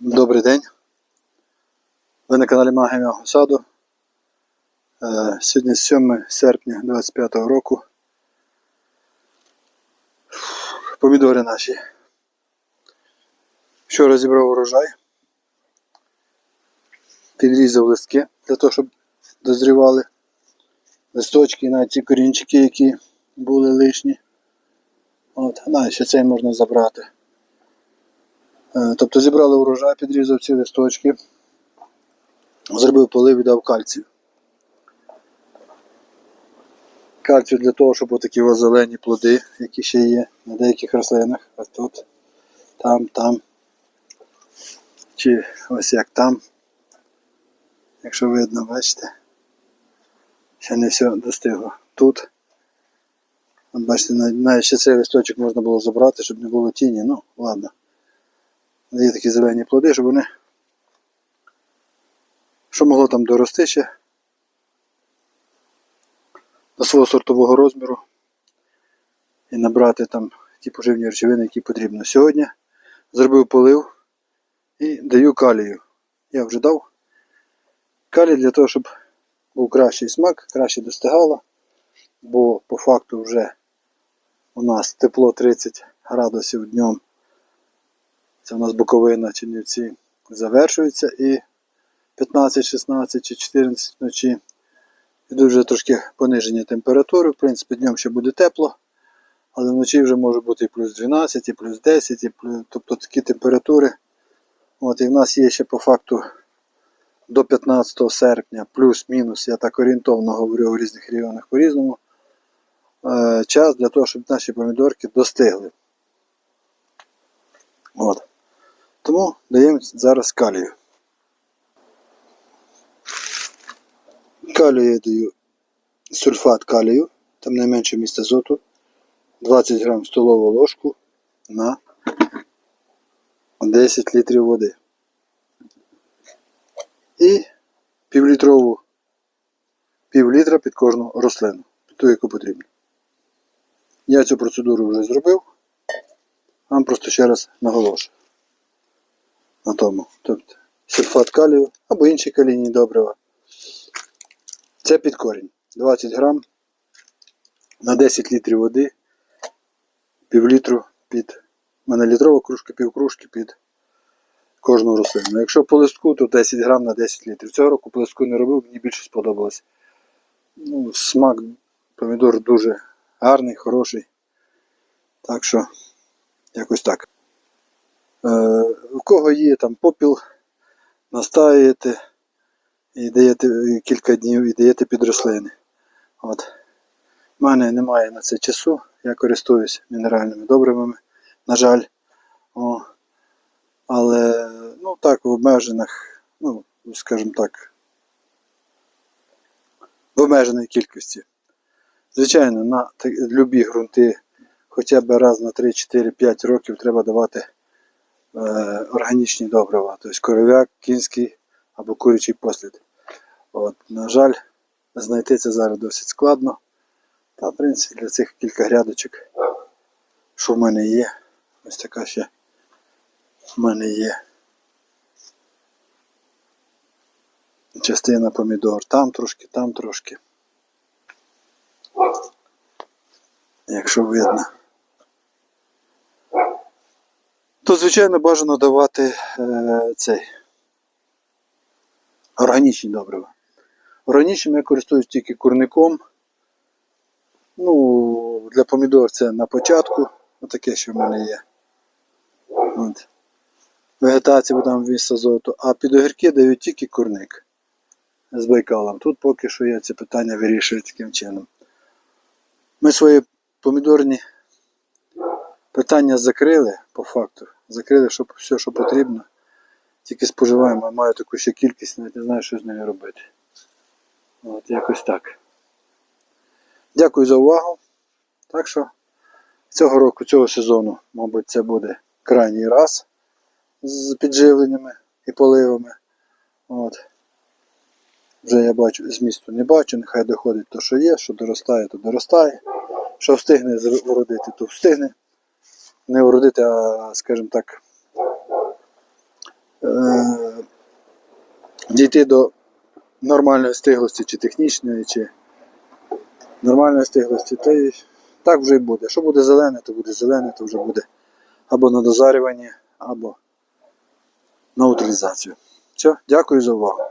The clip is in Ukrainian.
Добрий день. Ви на каналі Магія Саду. Е, Сьогодні 7 серпня 2025 року. Помідори наші. Вчора зібрав урожай. Підрізав листки для того, щоб дозрівали листочки, навіть ці корінчики, які були лишні. От, а ще цей можна забрати. Е, Тобто зібрали урожай, підрізав ці листочки, зробив полив і дав кальцію. Кальцію для того, щоб отакі зелені плоди, які ще є на деяких рослинах, ось тут, там, там. Чи ось як там. Якщо видно, бачите, ще не все достигло. Тут. Бачите, навіть ще цей листочок можна було забрати, щоб не було тіні. Ну, ладно. Є такі зелені плоди, щоб вони. Що могло там дорости ще до свого сортового розміру і набрати там ті поживні речовини, які потрібно. Сьогодні зробив полив і даю калію. Я вже дав калій для того, щоб був кращий смак, краще достигало, бо по факту вже у нас тепло 30 градусів днем. Це у нас Буковина, Чернівці завершується і 15, 16 чи 14 вночі. Йдуть вже трошки пониження температури. В принципі, днем ще буде тепло, але вночі вже може бути і плюс 12, і плюс 10, і плюс, тобто такі температури. От, і в нас є ще по факту до 15 серпня, плюс-мінус, я так орієнтовно говорю в різних регіонах по-різному. е, Час для того, щоб наші помідорки достигли. От. Тому даємо зараз калію. Калію я даю сульфат калію, там найменше місце азоту, 20 грам столову ложку на 10 літрів води. І півлітрову пів літра під кожну рослину, ту, яку потрібно. Я цю процедуру вже зробив. Вам просто ще раз наголошую на тому. Тобто сульфат калію або інші калійні добрива. Це під корінь. 20 грам на 10 літрів води, пів літру під мене літрова кружка, пів кружки під кожну рослину. Якщо по листку, то 10 грам на 10 літрів. Цього року по листку не робив, мені більше сподобалось. Ну, смак помідор дуже гарний, хороший. Так що, якось так. Е, кого є там попіл, настаюєте і даєте кілька днів і даєте під рослини. От. У мене немає на це часу, я користуюсь мінеральними добривами, на жаль. О. Але ну так, в обмежених, ну, скажімо так, в обмеженій кількості. Звичайно, на любі ґрунти хоча б раз на 3-4-5 років треба давати органічні добрива, тобто коров'як, кінський або курячий послід. От, на жаль, знайти це зараз досить складно. Та, в принципі, для цих кілька грядочок, що в мене є, ось така ще в мене є. Частина помідор, там трошки, там трошки. Якщо видно. То, звичайно, бажано давати е, цей органічні добрива. Органічним я користуюсь тільки курником. Ну, для помідор це на початку. Отаке, що в мене є. От. Вегетація, бо там вміст азоту. А під огірки дають тільки курник з байкалом. Тут поки що я це питання вирішую таким чином. Ми свої помідорні питання закрили по факту. Закрили щоб, все, що потрібно. Тільки споживаємо, а маю таку ще кількість, навіть не знаю, що з нею робити. От якось так. Дякую за увагу. Так що цього року, цього сезону, мабуть, це буде крайній раз з підживленнями і поливами. От. Вже я бачу, змісту не бачу, нехай доходить то, що є, що доростає, то доростає. Що встигне з- то встигне. Не уродити, а, скажімо так, е, дійти до нормальної стиглості, чи технічної, чи нормальної стиглості, то і так вже й буде. Що буде зелене, то буде зелене, то вже буде або на дозарювання, або на утилізацію. Все, дякую за увагу.